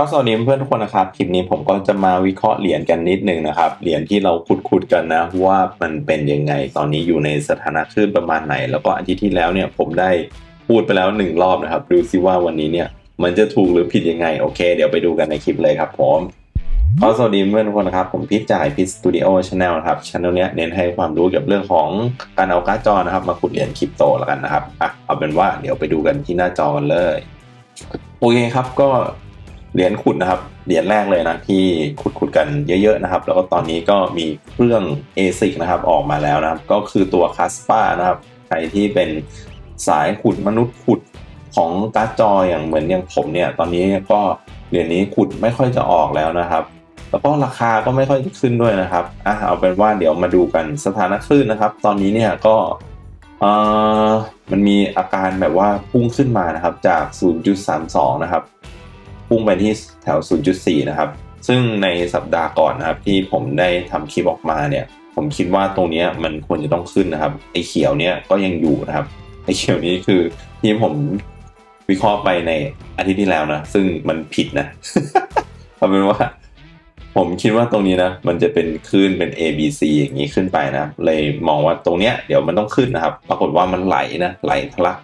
ก็สวัสดีเพื่อนทุกคนนะครับ คลิปนี้ผมก็จะมาวิเคราะห์เหรียญกันนิดนึงนะครับ เหรียญที่เราขุดๆกันนะว่ามันเป็นยังไง ตอนนี้อยู่ในสถานะคลื่นประมาณไหน แล้วก็อาทิตย์ที่แล้วเนี่ยผมได้พูดไปแล้วหนึ่งรอบนะครับ ดูซิว่าวันนี้เนี่ยมันจะถูกหรือผิดยังไง โอเค เดี๋ยวไปดูกันในคลิปเลยครับผมก็สวัสดีเพื่อนทุกคนนะครับ ผมพิจจ่ายพิสตูดิโอชาแนลครับช anel เนี้ยเน้นให้ความรู้เกี่ยวกับเรื่องของการเอาการ์ดจอนะครับ มาขุดเหรียญคริปโตแล้วกันนะครับอะเอาเป็นว่าเดี๋ยวไปดูกันที่หน้าจอกันเลยโอเคครับก็ เหรียญขุดนะครับ เหรียญแรกเลยนะที่ขุดขุดกันเยอะๆนะครับ แล้วก็ตอนนี้ก็มีเครื่อง ASIC นะครับออกมาแล้วนะครับ ก็คือตัว c a s p a นะครับ ใครที่เป็นสายขุดมนุษย์ขุดของการ์ดจออย่างเหมือนอย่างผมเนี่ย ตอนนี้ก็เหรียญนี้ขุดไม่ค่อยจะออกแล้วนะครับ แล้วก็ราคาก็ไม่ค่อยขึ้นด้วยนะครับอะเอาเป็นว่าเดี๋ยวมาดูกันสถานะคลื่นนะครับ ตอนนี้เนี่ยก็มันมีอาการแบบว่าพุ่งขึ้นมานะครับจาก 0.32 นะครับ พุ่งไปที่แถว 0.4 นะครับ ซึ่งในสัปดาห์ก่อนนะครับ ที่ผมได้ทำคลิปออกมาเนี่ย ผมคิดว่าตรงนี้มันควรจะต้องขึ้นนะครับไอ้เขียวเนี้ยก็ยังอยู่นะครับไอ้เขียวนี้คือที่ผมวิเคราะห์ไปในอาทิตย์ที่แล้วนะ ซึ่งมันผิดนะเอาเป็นว่าผมคิดว่าตรงนี้นะ มันจะเป็นคลื่นเป็น A B C อย่างนี้ขึ้นไปนะ เลยมองว่าตรงเนี้ยเดี๋ยวมันต้องขึ้นนะครับ ปรากฏว่ามันไหลนะ ไหลทะลัก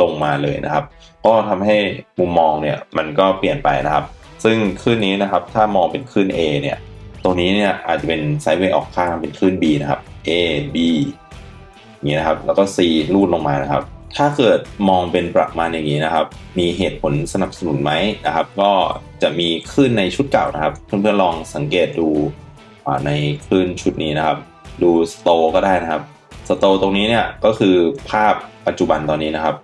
ลงมาเลยนะครับ ก็ทำให้มุมมองเนี่ยมันก็เปลี่ยนไปนะครับ ซึ่งคลื่นนี้นะครับถ้ามองเป็นคลื่น A เนี่ยตรงนี้เนี่ยอาจจะเป็นไซด์เวย์ออกข้างเป็นคลื่น B นะครับ A B อย่างนี้นะครับ แล้วก็ C ลูดลงมานะครับ ถ้าเกิดมองเป็นประมาณอย่างนี้นะครับ มีเหตุผลสนับสนุนไหมนะครับ ก็จะมีคลื่นในชุดเก่านะครับ เพื่อนๆลองสังเกตดูในคลื่นชุดนี้นะครับ ดูสโตก็ได้นะครับสโตตรงนี้เนี่ยก็คือภาพปัจจุบันตอนนี้นะครับ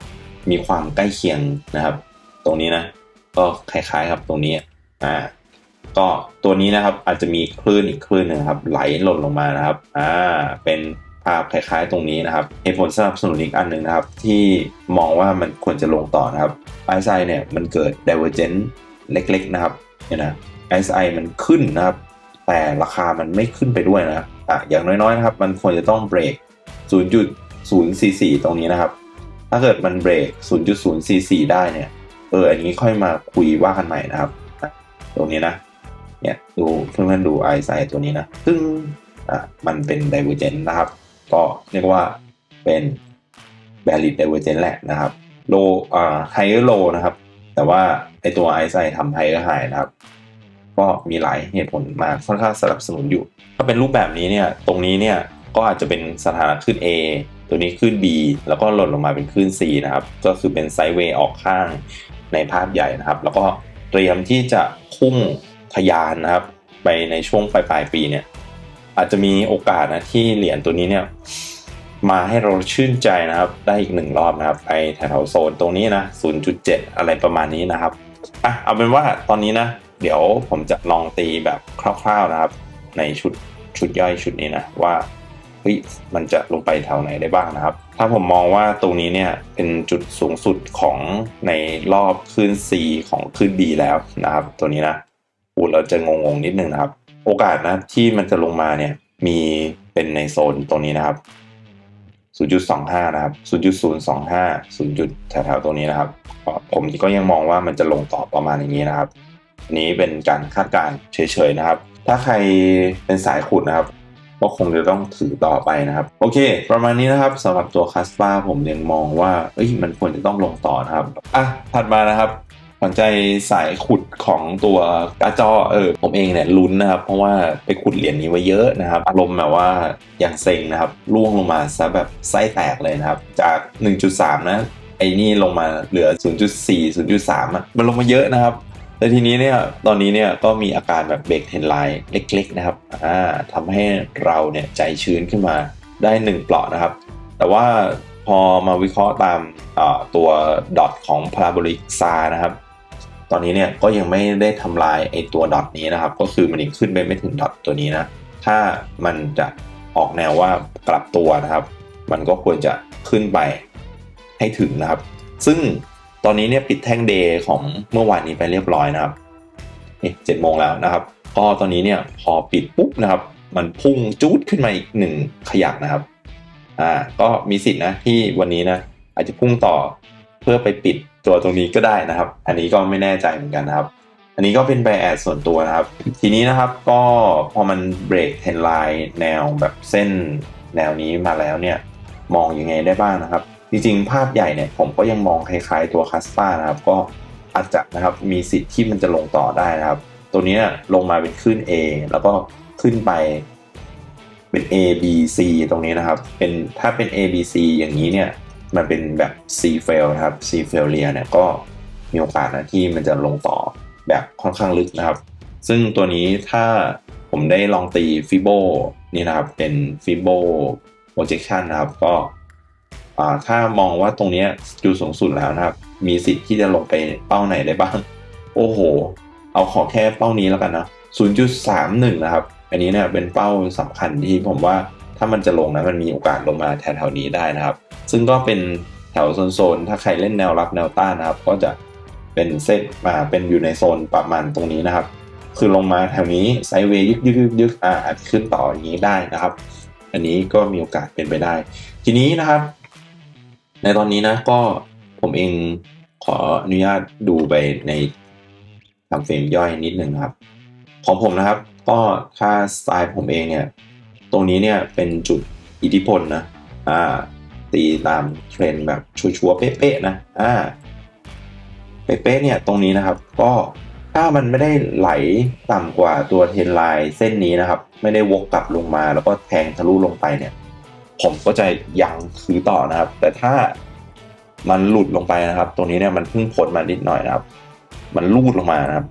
มีความใกล้เคียงนะครับ ตรงนี้นะ ก็คล้ายๆครับตรงนี้อ่าก็ตัวนี้นะครับอาจจะมีคลื่นอีกคลื่นหนึ่งครับไหลหล่นลงมานะครับอ่าเป็นภาพคล้ายๆตรงนี้นะครับเหตุผลสนับสนุนอีกอันหนึ่งนะครับ ที่มองว่ามันควรจะลงต่อนะครับไอซ์ไซเนี่ยมันเกิด divergence เล็กๆนะครับเนี่ยนะไอซ์ไอมันขึ้นนะครับ แต่ราคามันไม่ขึ้นไปด้วยนะอะอย่างน้อยๆนะครับ มันควรจะต้องเบรก0.044 ตรงนี้นะครับ ถ้าเกิดมันเบรก 0.044 ได้เนี่ย เออ อันนี้ค่อยมาคุยว่ากันใหม่นะครับ ตรงนี้นะ เนี่ย ดูเพื่อนๆดูไอไซตัวนี้นะ ซึ่งอะมันเป็น divergent นะครับ ก็เรียกว่าเป็น valid divergent แหละนะครับ low อ่า higher low นะครับ แต่ว่าไอตัวไอไซทำ higher high นะครับ ก็มีหลายเหตุผลมาค่อนข้างสนับสนุนอยู่ ถ้าเป็นรูปแบบนี้เนี่ย ตรงนี้เนี่ย ก็อาจจะเป็นสถานะขึ้น A ตัวนี้ขึ้น B แล้วก็หล่นลงมาเป็นขึ้น C นะครับ ก็คือเป็นไซด์เวย์ออกข้างในภาพใหญ่นะครับ แล้วก็เตรียมที่จะพุ่งทะยานนะครับ ไปในช่วงปลายปลายปีเนี่ย อาจจะมีโอกาสนะที่เหรียญตัวนี้เนี่ยมาให้เราชื่นใจนะครับ ได้อีกหนึ่งรอบนะครับไปแถวโซนตรงนี้นะ 0.7 อะไรประมาณนี้นะครับอะเอาเป็นว่าตอนนี้นะ เดี๋ยวผมจะลองตีแบบคร่าวๆนะครับ ในชุดชุดย่อยชุดนี้นะว่า เฮ้ยมันจะลงไปแถวไหนได้บ้างนะครับ ถ้าผมมองว่าตรงนี้เนี่ยเป็นจุดสูงสุดของในรอบคลื่น C ของคลื่น B แล้วนะครับ ตัวนี้นะพูดเราจะงงๆนิดนึงนะครับ โอกาสนะที่มันจะลงมาเนี่ยมีเป็นในโซนตรงนี้นะครับ 0.25 นะครับ 0.025 0จุดแถวๆตรงนี้นะครับ ผมก็ยังมองว่ามันจะลงต่อประมาณอย่างนี้นะครับ นี้เป็นการคาดการณ์เฉยๆนะครับ ถ้าใครเป็นสายขุดนะครับ ก็คงจะต้องถือต่อไปนะครับ โอเค ประมาณนี้นะครับสำหรับตัวคัสปาผมยังมองว่าเอ้ยมันควรจะต้องลงต่อนะครับอะถัดมานะครับขวัญใจสายขุดของตัวการ์ดจอเออผมเองเนี่ยลุ้นนะครับ เพราะว่าไปขุดเหรียญนี้ไว้เยอะนะครับ อารมณ์แบบว่าอย่างเซ็งนะครับล่วงลงมาซะแบบไส้แตกเลยนะครับ จาก 1.3 นะไอ้นี่ลงมาเหลือ 0.4 0.3อะมันลงมาเยอะนะครับ แต่ทีนี้เนี่ยตอนนี้เนี่ยก็มีอาการแบบเบรกเทนไลน์เล็กๆนะครับอ่าทำให้เราเนี่ยใจชื้นขึ้นมาได้หนึ่งเปลาะนะครับ แต่ว่าพอมาวิเคราะห์ตามตัวดอทของพาราโบลิกซานะครับ ตอนนี้เนี่ยก็ยังไม่ได้ทำลายไอตัวดอทนี้นะครับ ก็คือมันยังขึ้นไปไม่ถึงดอทตัวนี้นะ ถ้ามันจะออกแนวว่ากลับตัวนะครับ มันก็ควรจะขึ้นไปให้ถึงนะครับ ซึ่ง อนนี้เนี่ยปิดแท่งเดย์ของเมื่อวานนี้ไปเรียบร้อยนะครับนี่เจ็ดโมงแล้วนะครับ ก็ตอนนี้เนี่ยพอปิดปุ๊บนะครับ มันพุ่งจูดขึ้นมาอีกหนึ่งขยักนะครับอ่าก็มีสิทธินะที่วันนี้นะอาจจะพุ่งต่อเพื่อไปปิดตัวตรงนี้ก็ได้นะครับ อันนี้ก็ไม่แน่ใจเหมือนกันนะครับ อันนี้ก็เป็นไบแอดส่วนตัวนะครับ ทีนี้นะครับก็พอมันเบรกเทนไลน์แนวแบบเส้นแนวนี้มาแล้วเนี่ยมองยังไงได้บ้างนะครับ จริงๆ ภาพใหญ่เนี่ยผมก็ยังมองคล้ายๆตัวคัสปานะครับก็อาจจะนะครับมีสิทธิ์ที่มันจะลงต่อได้นะครับ ตัวนี้ลงมาเป็นขึ้น A แล้วก็ขึ้นไปเป็น A B C ตรงนี้นะครับเป็นถ้าเป็น A B C อย่างนี้เนี่ยมันเป็นแบบ C fail นะครับ C failure เนี่ยก็มีโอกาสนะที่มันจะลงต่อแบบค่อนข้างลึกนะครับ ซึ่งตัวนี้ถ้าผมได้ลองตีฟิโบนี่นะครับเป็นฟิโบ projection นะครับ ก็ ถ้ามองว่าตรงนี้จุดสูงสุดแล้วนะครับ มีสิทธิ์ที่จะลงไปเป้าไหนได้บ้าง โอ้โห เอาขอแค่เป้านี้แล้วกันนะ 0.31 นะครับ อันนี้เนี่ยเป็นเป้าสำคัญที่ผมว่าถ้ามันจะลงนะมันมีโอกาสลงมาแถวๆนี้ได้นะครับ ซึ่งก็เป็นแถวโซนๆถ้าใครเล่นแนวรับแนวต้านนะครับ ก็จะเป็นเซตมาเป็นอยู่ในโซนประมาณตรงนี้นะครับ คือลงมาแถวนี้ไซเวย์ยึกยึกยึกอ่าขึ้นต่ออย่างนี้ได้นะครับ อันนี้ก็มีโอกาสเป็นไปได้ ทีนี้นะครับ ในตอนนี้นะก็ผมเองขออนุญาตดูไปในทำเฟรมย่อยนิดหนึ่งครับ ของผมนะครับ ก็ถ้าสไตล์ผมเองเนี่ย ตรงนี้เนี่ยเป็นจุดอิทธิพลนะอ่าตีตามเทรนแบบชัวร์ๆเป๊ะๆนะอ่าเป๊ะๆเนี่ยตรงนี้นะครับ ก็ถ้ามันไม่ได้ไหลต่ำกว่าตัวเทรนไลน์เส้นนี้นะครับ ไม่ได้วกกลับลงมาแล้วก็แทงทะลุลงไปเนี่ย ผมก็จะยังถือต่อนะครับ แต่ถ้ามันหลุดลงไปนะครับ ตรงนี้เนี่ยมันเพิ่งพ้นมานิดหน่อยนะครับ มันลูดลงมานะครับ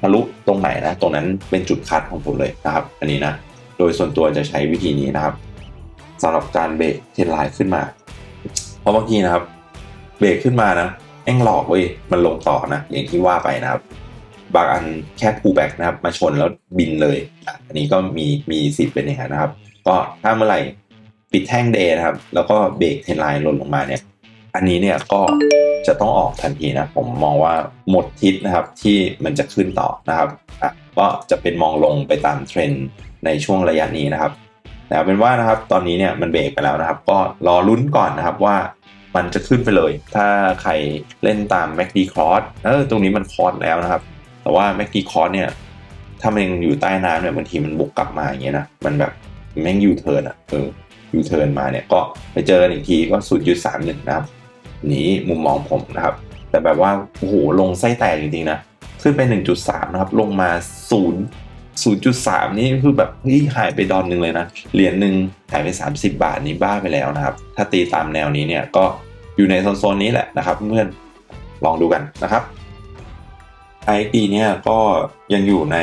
ทะลุตรงไหนนะ ตรงนั้นเป็นจุดคัดของผมเลยนะครับ อันนี้นะ โดยส่วนตัวจะใช้วิธีนี้นะครับสำหรับการเบรกเทนไลน์ขึ้นมา เพราะบางทีนะครับ เบรกขึ้นมานะแองหลอกเว้ยมันลงต่อนะอย่างที่ว่าไปนะครับ บางอันแค่พูแบ็กนะครับ มาชนแล้วบินเลย อันนี้ก็มีมีสิทธิ์เป็นอย่างนั้นนะครับ ก็ถ้าเมื่อไหร่ ปิดแท่งเดย์นะครับ แล้วก็เบรกเทนไลน์หล่นลงมาเนี่ย อันนี้เนี่ยก็จะต้องออกทันทีนะ ผมมองว่าหมดทิศนะครับที่มันจะขึ้นต่อนะครับอะก็จะเป็นมองลงไปตามเทรนด์ในช่วงระยะนี้นะครับแต่เป็นว่านะครับตอนนี้เนี่ยมันเบรกไปแล้วนะครับ ก็รอลุ้นก่อนนะครับว่ามันจะขึ้นไปเลย ถ้าใครเล่นตาม MACD Cross เออตรงนี้มันคอร์สแล้วนะครับ แต่ว่า MACD Cross เนี่ยถ้ามันยังอยู่ใต้น้ำเนี่ยบางทีมันบุกกลับมาอย่างเงี้ยนะมันแบบแม่งยูเทิร์นอะเออ ยูเทิร์นมาเนี่ยก็ไปเจอกันอีกทีก็0.31นะครับนี้มุมมองผมนะครับ แต่แบบว่าโอ้โหลงไส้แตกจริงๆนะขึ้นไป 1.3 นะครับ ลงมา 0 0.3 นี่คือแบบเฮ้ยหายไปดอนหนึ่งเลยนะ เหรียญหนึ่งหายไป 30 บาทนี้บ้าไปแล้วนะครับ ถ้าตีตามแนวนี้เนี่ยก็อยู่ในโซนๆนี้แหละนะครับเพื่อนลองดูกันนะครับ IXD เนี่ยก็ยังอยู่ใน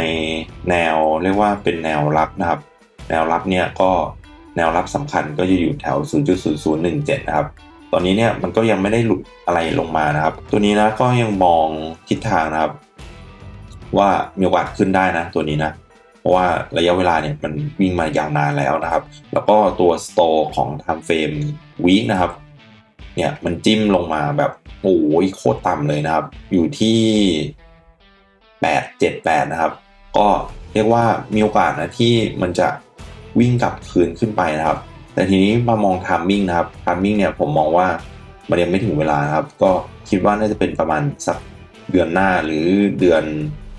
แนวเรียกว่าเป็นแนวรับนะครับ แนวรับเนี่ยก็ แนวรับสำคัญก็จะอยู่แถว 0.0017 นะครับ ตอนนี้เนี่ยมันก็ยังไม่ได้หลุดอะไรลงมานะครับ ตัวนี้นะก็ยังมองทิศทางนะครับ ว่ามีโอกาสขึ้นได้นะตัวนี้นะเพราะว่าระยะเวลาเนี่ยมันวิ่งมายาวนานแล้วนะครับ แล้วก็ตัวสโตร์ของ time frame week นะครับ เนี่ยมันจิ้มลงมาแบบโอ้ยโคตรต่ำเลยนะครับ อยู่ที่ 8 7 8 นะครับ ก็เรียกว่ามีโอกาสนะที่มันจะ วิ่งกลับคืนขึ้นไปนะครับ แต่ทีนี้มามองทามมิ่งนะครับทามมิ่งเนี่ยผมมองว่ามันยังไม่ถึงเวลาครับ ก็คิดว่าน่าจะเป็นประมาณสักเดือนหน้าหรือเดือน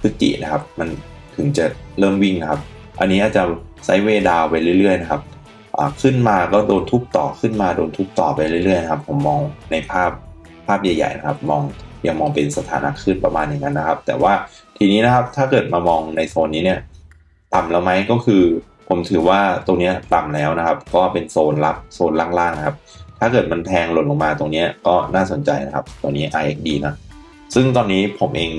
พฤศจินะครับ มันถึงจะเริ่มวิ่งนะครับ อันนี้อาจจะไซด์เวย์ดาวไปเรื่อยๆนะครับขึ้นมาก็โดนทุบต่อขึ้นมาโดนทุบต่อไปเรื่อยๆนะครับ ผมมองในภาพภาพใหญ่ๆนะครับ มองยังมองเป็นสถานะขึ้นประมาณอย่างนั้นนะครับ แต่ว่าทีนี้นะครับถ้าเกิดมามองในโซนนี้เนี่ย ต่ำแล้วไหมก็คือ ผมถือว่าตรงนี้ต่ำแล้วนะครับ ก็เป็นโซนรับโซนล่างๆนะครับ ถ้าเกิดมันแทงหล่นลงมาตรงนี้ก็น่าสนใจนะครับ ตัวนี้ IXD นะซึ่งตอนนี้ผมเอง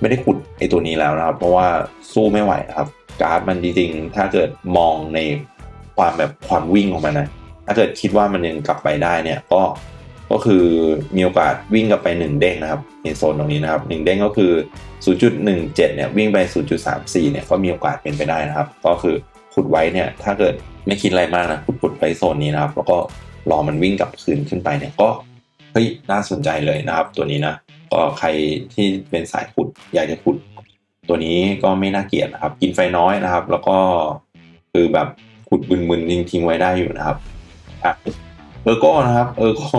ไม่ได้ขุดไอตัวนี้แล้วนะครับ เพราะว่าสู้ไม่ไหวครับกราฟมันจริงๆถ้าเกิดมองในความแบบความวิ่งของมันนะถ้าเกิดคิดว่ามันยังกลับไปได้เนี่ยก็ก็คือมีโอกาสวิ่งกลับไป 1 เด้งนะครับในโซนตรงนี้นะครับ 1 เด้งก็คือ 0.17 เนี่ยวิ่งไป 0.34 เนี่ยก็มีโอกาสเป็นไปได้นะครับ ก็คือ ขุดไว้เนี่ย ถ้าเกิดไม่คิดอะไรมากนะขุดขุดไปโซนนี้นะครับ แล้วก็รอมันวิ่งกลับคืนขึ้นไปเนี่ยก็เฮ้ยน่าสนใจเลยนะครับ ตัวนี้นะก็ใครที่เป็นสายขุดอยากจะขุด ตัวนี้ก็ไม่น่าเกลียดนะครับ กินไฟน้อยนะครับ แล้วก็คือแบบขุดบึนๆทิ้งๆไว้ได้อยู่นะครับเออโก้นะครับเออโก้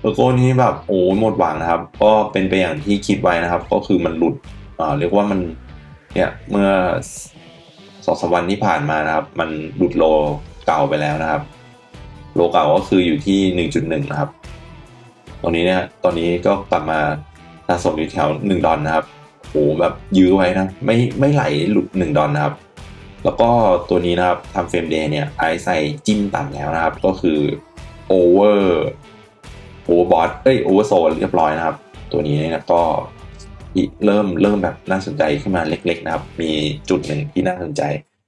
เออโก้นี้แบบโอ้หมดหวังนะครับ ก็เป็นไปอย่างที่คิดไว้นะครับ ก็คือมันหลุดอ่าเรียกว่ามันเนี่ยเมื่อ สองสวันที่ผ่านมานะครับ มันหลุดโลเก่าไปแล้วนะครับ โลเก่าก็คืออยู่ที่หนึ่งจุดหนึ่งนะครับตรงนี้เนี่ยตอนนี้ก็กลับมาสะสมอยู่แถวหนึ่งดอลนะครับโหแบบยื้อไว้นะไม่ไม่ไหลหลุดหนึ่งดอลนะครับ แล้วก็ตัวนี้นะครับทำเฟรมเดย์เนี่ยไอใส่จิ้มต่ำแล้วนะครับ ก็คือโอเวอร์โอเวอร์บอทเอ้ยโอเวอร์โซเรียบร้อยนะครับ ตัวนี้เนี่ยก็ เริ่มเริ่มแบบน่าสนใจขึ้นมาเล็ก ๆ นะครับ มีจุดหนึ่งที่น่าสนใจ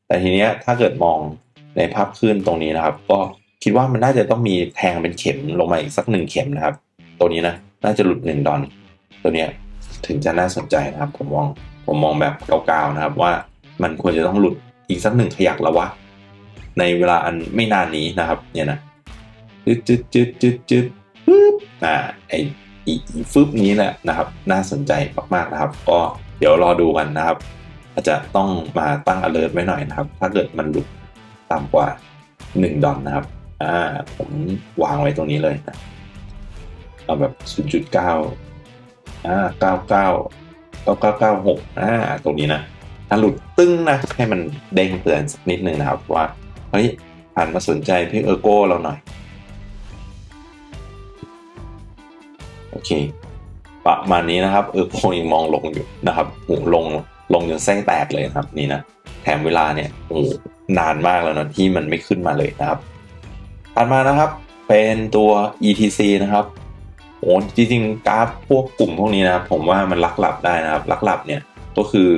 แต่ทีเนี้ยถ้าเกิดมองในภาพขึ้นตรงนี้นะครับ ก็คิดว่ามันน่าจะต้องมีแทงเป็นเข็มลงมาอีกสักหนึ่งเข็มนะครับ ตัวนี้นะน่าจะหลุดหนึ่งดอนตัวเนี้ยถึงจะน่าสนใจนะครับ ผมมองผมมองแบบเกาๆนะครับว่ามันควรจะต้องหลุดอีกสักหนึ่งขยักแล้ววะในเวลาอันไม่นานนี้นะครับ เนี่ยนะจึ๊ดจึ๊ดจึ๊ดจึ๊ดจึ๊ดปึ๊บอ่าไอ อีฟึบนี้แหละนะครับ น่าสนใจมากๆนะครับ ก็เดี๋ยวรอดูกันนะครับ อาจจะต้องมาตั้ง alert ไว้หน่อยนะครับ ถ้าเกิดมันหลุดต่ำกว่า 1 ดอลนะครับอ่าผมวางไว้ตรงนี้เลยนะเอาแบบ 0.9อ่า99 9996อ่าตรงนี้นะ ถ้าหลุดตึ้งนะ ให้มันเด้งเตือนสักนิดนึงนะครับว่า เฮ้ยผ่านมาสนใจพี่เออร์โก้เราหน่อย อเค ประมาณนี้นะครับ เออโกยังมองลงอยู่นะครับโอ้ลงลงจนไส้แตกเลยนะครับนี่นะแถมเวลาเนี่ยโอ้นานมากแล้วนะที่มันไม่ขึ้นมาเลยนะครับถัดมานะครับ เป็นตัว ETC นะครับโอ้จริงๆกราฟพวกกลุ่มพวกนี้นะครับ ผมว่ามันลักหลับได้นะครับลักหลับเนี่ยก็คือ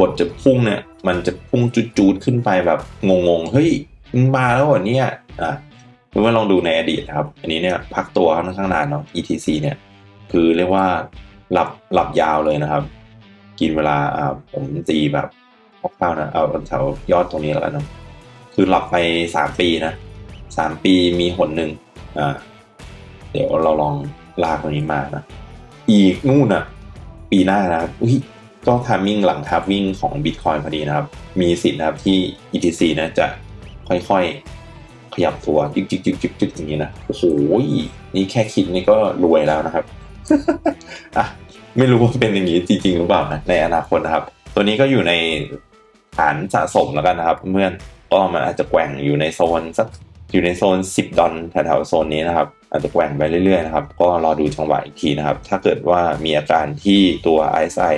บทจะพุ่งเนี่ย มันจะพุ่งจูดๆขึ้นไปแบบงงๆเฮ้ยมาแล้วเหรอเนี่ยอะ เมื่อลองดูในอดีตครับ อันนี้เนี่ยพักตัวค่อนข้างนานเนาะ ETC เนี่ยคือเรียกว่าหลับหลับยาวเลยนะครับ กินเวลาอ่าผมตีแบบคร่าวๆนะเอาแถวยอดตรงนี้แล้วนเนาะคือหลับไปสามปีนะสามปีมีหนหนึ่งอ่าเดี๋ยวเราลองลากตรงนี้มานะอีกนู่นอะปีหน้านะครับอุ้ยก็ทามมิ่งหลังทับวิ่งของ Bitcoin พอดีนะครับ มีสิทธิ์นะครับที่ ETC นะจะค่อยๆ ขยับตัวจึกจึกจึกจึกจึกอย่างนี้นะโอ้โหนี่แค่คิดนี่ก็รวยแล้วนะครับอะไม่รู้ว่าเป็นอย่างนี้จริง ๆ หรือเปล่านะในอนาคตนะครับ ตัวนี้ก็อยู่ในฐานสะสมแล้วกันนะครับเมื่อนก็มันอาจจะแกว่งอยู่ในโซนสักอยู่ในโซน 10 ดอลแถวๆโซนนี้นะครับอาจจะแกว่งไปเรื่อยๆนะครับก็รอดูจังหวะอีกทีนะครับ ถ้าเกิดว่ามีอาการที่ตัว RSI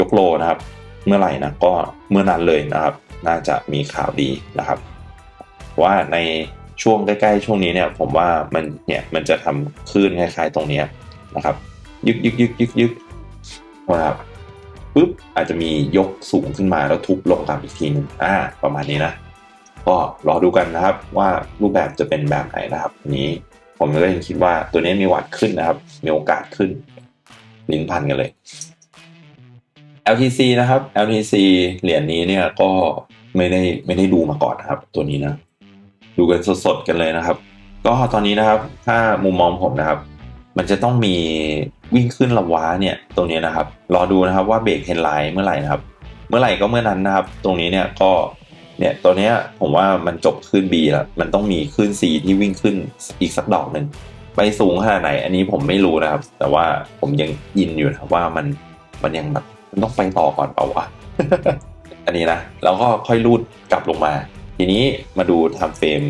ยกโลนะครับ เมื่อไหร่นะก็เมื่อนั้นเลยนะครับ น่าจะมีข่าวดีนะครับ ว่าในช่วงใกล้ๆช่วงนี้เนี่ยผมว่ามันเนี่ยมันจะทำคลื่นคล้ายๆตรงนี้นะครับ ยึกยึกยึกยึกยึกนะครับปุ๊บอาจจะมียกสูงขึ้นมาแล้วทุบลงกลับอีกทีหนึงอ่า ประมาณนี้นะ ก็รอดูกันนะครับว่ารูปแบบจะเป็นแบบไหนนะครับอันนี้ผมก็ยังคิดว่าตัวนี้มีวัดขึ้นนะครับ มีโอกาสขึ้นลิ้นพันกันเลย LTC นะครับ LTC เหรียญนี้เนี่ยก็ไม่ได้ไม่ได้ดูมาก่อนนะครับ ตัวนี้นะ ดูกันสดๆกันเลยนะครับ ก็ตอนนี้นะครับถ้ามุมมองผมนะครับ มันจะต้องมีวิ่งขึ้นละว้าเนี่ยตรงนี้นะครับ รอดูนะครับว่าเบรกเทนไลน์เมื่อไหร่นะครับ เมื่อไหร่ก็เมื่อนั้นนะครับ ตรงนี้เนี่ยก็เนี่ยตัวเนี้ผมว่ามันจบขึ้น B แล้วมันต้องมีขึ้น C ที่วิ่งขึ้นอีกสักดอกหนึ่งไปสูงขนาดไหน อันนี้ผมไม่รู้นะครับ แต่ว่าผมยังยินอยู่นะว่ามันมันยังแบบมันต้องไปต่อก่อนเปล่าวะ อันนี้นะแล้วก็ค่อยรูดกลับลงมา ทีนี้มาดูทำเฟรม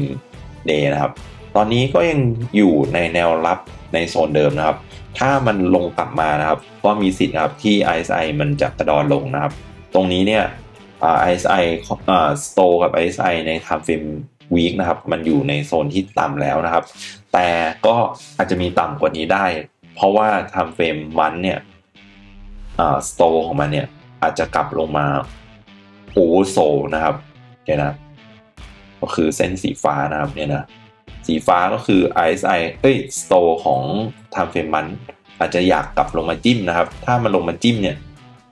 เดย์นะครับ ตอนนี้ก็ยังอยู่ในแนวรับในโซนเดิมนะครับ ถ้ามันลงกลับมานะครับ ก็มีสิทธิ์นะครับที่ RSI มันจะกระดอนลงนะครับ ตรงนี้เนี่ย RSI อ่า Store กับ RSI ใน Time Frame Week นะครับ มันอยู่ในโซนที่ต่ำแล้วนะครับ แต่ก็อาจจะมีต่ำกว่านี้ได้ เพราะว่า Time Frame มันเนี่ยอ่า Store ของมันเนี่ยอาจจะกลับลงมาโอโซนะครับเนี่ยนะ ก็คือเส้นสีฟ้านะครับเนี่ยนะสีฟ้าก็คือ RSI เอ้ย Store ของ Time Frame มันอาจจะอยากกลับลงมาจิ้มนะครับ ถ้ามันลงมาจิ้มเนี่ย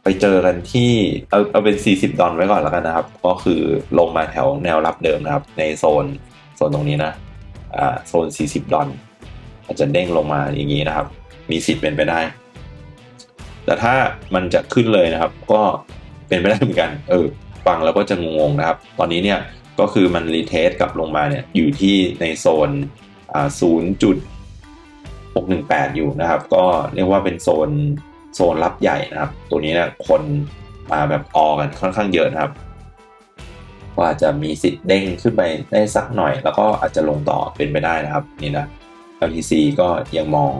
ไปเจอกันที่เอาเอาเป็น 40 ดอลไว้ก่อนแล้วกันนะครับ ก็คือลงมาแถวแนวรับเดิมนะครับ ในโซนโซนตรงนี้นะอ่าโซน 40 ดอลอาจจะเด้งลงมาอย่างนี้นะครับ มีสิทธิ์เป็นไปได้ แต่ถ้ามันจะขึ้นเลยนะครับ ก็เป็นไปได้เหมือนกัน เออฟังแล้วก็จะงงๆนะครับ ตอนนี้เนี่ย ก็คือมันรีเทสกลับลงมาเนี่ยอยู่ที่ในโซนอ่า0.618อยู่นะครับ ก็เรียกว่าเป็นโซนโซนรับใหญ่นะครับ ตัวนี้เนี่ยคนมาแบบออกันค่อนข้างเยอะนะครับก็อาจจะมีสิทธิ์เด้งขึ้นไปได้สักหน่อย แล้วก็อาจจะลงต่อเป็นไปได้นะครับนี่นะ LTC ก็ยังมอง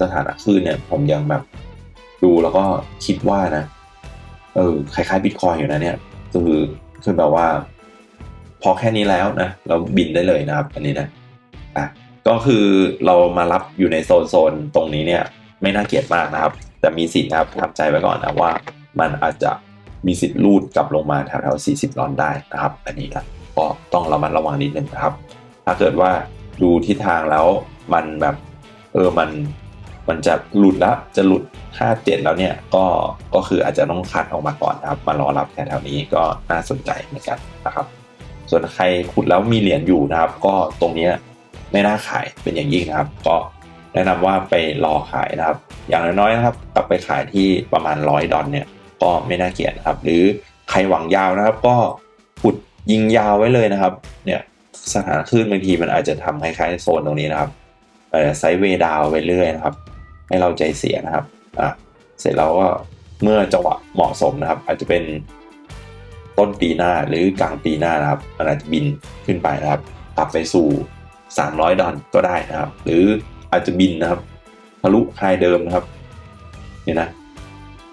สถานะคลื่นเนี่ย ผมยังแบบดูแล้วก็คิดว่านะ เออคล้ายๆบิตคอยอยู่นะเนี่ย คือคือแบบว่า พอแค่นี้แล้วนะ เราบินได้เลยนะครับ อันนี้นะอะก็คือเรามารับอยู่ในโซนโซนตรงนี้เนี่ยไม่น่าเกลียดมากนะครับ แต่มีสิทธิ์นะครับทำใจไว้ก่อนนะว่า มันอาจจะมีสิทธิ์ลูดกลับลงมาแถวๆ40ดอลได้นะครับ อันนี้นะก็ต้องระมัดระวังนิดนึงนะครับ ถ้าเกิดว่าดูทิศทางแล้วมันแบบเออมันมันจะหลุดแล้วจะหลุด 57 แล้วเนี่ยก็ก็คืออาจจะต้องคัดออกมาก่อนนะครับ มารอรับแถวๆนี้ก็น่าสนใจเหมือนกันนะครับ ส่วนใครขุดแล้วมีเหรียญอยู่นะครับ ก็ตรงนี้ไม่น่าขายเป็นอย่างยิ่งนะครับ ก็แนะนำว่าไปรอขายนะครับ อย่างน้อยๆนะครับกลับไปขายที่ประมาณร้อยดอลเนี่ยก็ไม่น่าเกลียดนะครับ หรือใครหวังยาวนะครับ ก็ขุดยิงยาวไว้เลยนะครับ เนี่ยสถานคลื่นบางทีมันอาจจะทำคล้ายๆโซนตรงนี้นะครับเออไซด์เวดาวไปเรื่อยนะครับ ให้เราใจเสียนะครับอะเสร็จแล้วก็เมื่อจังหวะเหมาะสมนะครับ อาจจะเป็น ต้นปีหน้าหรือกลางปีหน้านะครับมันอาจจะบินขึ้นไปนะครับกลับไปสู่ 300 ดอลก็ได้นะครับ หรืออาจจะบินนะครับทะลุไฮเดิมนะครับเนี่ยนะ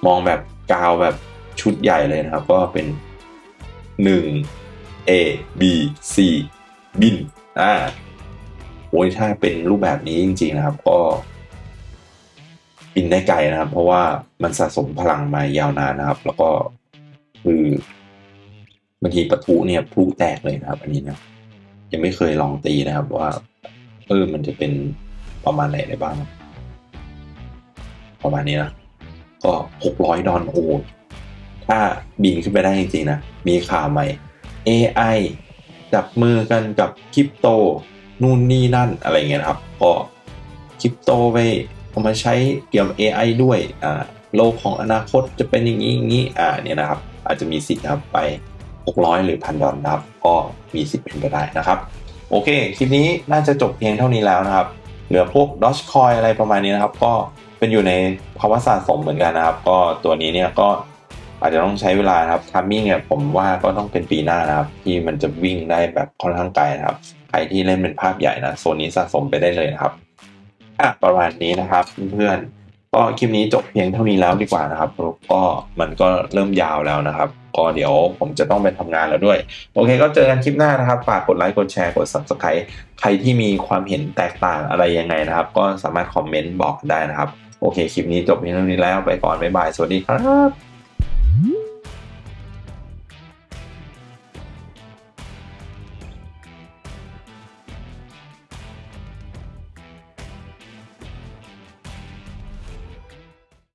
มองแบบกาวแบบชุดใหญ่เลยนะครับ ก็เป็น 1 A B C บินอ่าโอ้ยถ้าเป็นรูปแบบนี้จริง ๆนะครับ ก็บินได้ไกลนะครับ เพราะว่ามันสะสมพลังมายาวนานนะครับ แล้วก็คือ บางทีประทุเนี่ยพลุแตกเลยนะครับ อันนี้นะยังไม่เคยลองตีนะครับว่าเออมันจะเป็นประมาณไหนได้บ้าง ประมาณนี้นะก็หกร้อยดอลโอ้ถ้าบินขึ้นไปได้จริงๆนะ มีข่าวใหม่ AI จับมือกันกับคริปโต นู่นนี่นั่นอะไรเงี้ยนะครับ ก็คริปโตไปเอามาใช้เกี่ยวกับ AI ด้วยอ่าโลกของอนาคตจะเป็นอย่างนี้อย่างนี้อ่าเนี่ยนะครับ อาจจะมีสิทธิ์นะครับไป 600 หรือพันดอลนะครับ ก็มีสิทธิ์เป็นไปได้นะครับ โอเค คลิปนี้น่าจะจบเพียงเท่านี้แล้วนะครับ เหลือพวก Dogecoin อะไรประมาณนี้นะครับ ก็เป็นอยู่ในภาวะสะสมเหมือนกันนะครับ ก็ตัวนี้เนี่ยก็อาจจะต้องใช้เวลานะครับทัมมิ่งเนี่ยผมว่าก็ต้องเป็นปีหน้านะครับ ที่มันจะวิ่งได้แบบค่อนข้างไกลนะครับ ใครที่เล่นเป็นภาพใหญ่นะโซนนี้สะสมไปได้เลยนะครับอะประมาณนี้นะครับเพื่อนๆ ก็คลิปนี้จบเพียงเท่านี้แล้วดีกว่านะครับก็มันก็เริ่มยาวแล้วนะครับก็เดี๋ยวผมจะต้องไปทำงานแล้วด้วย โอเค ก็เจอกันคลิปหน้านะครับ ฝากกดไลค์ กดแชร์ กด subscribe ใครที่มีความเห็นแตกต่างอะไรยังไงนะครับ ก็สามารถคอมเมนต์บอกได้นะครับ โอเค คลิปนี้จบเพียงเท่านี้แล้ว ไปก่อน บ๊ายบาย สวัสดีครับ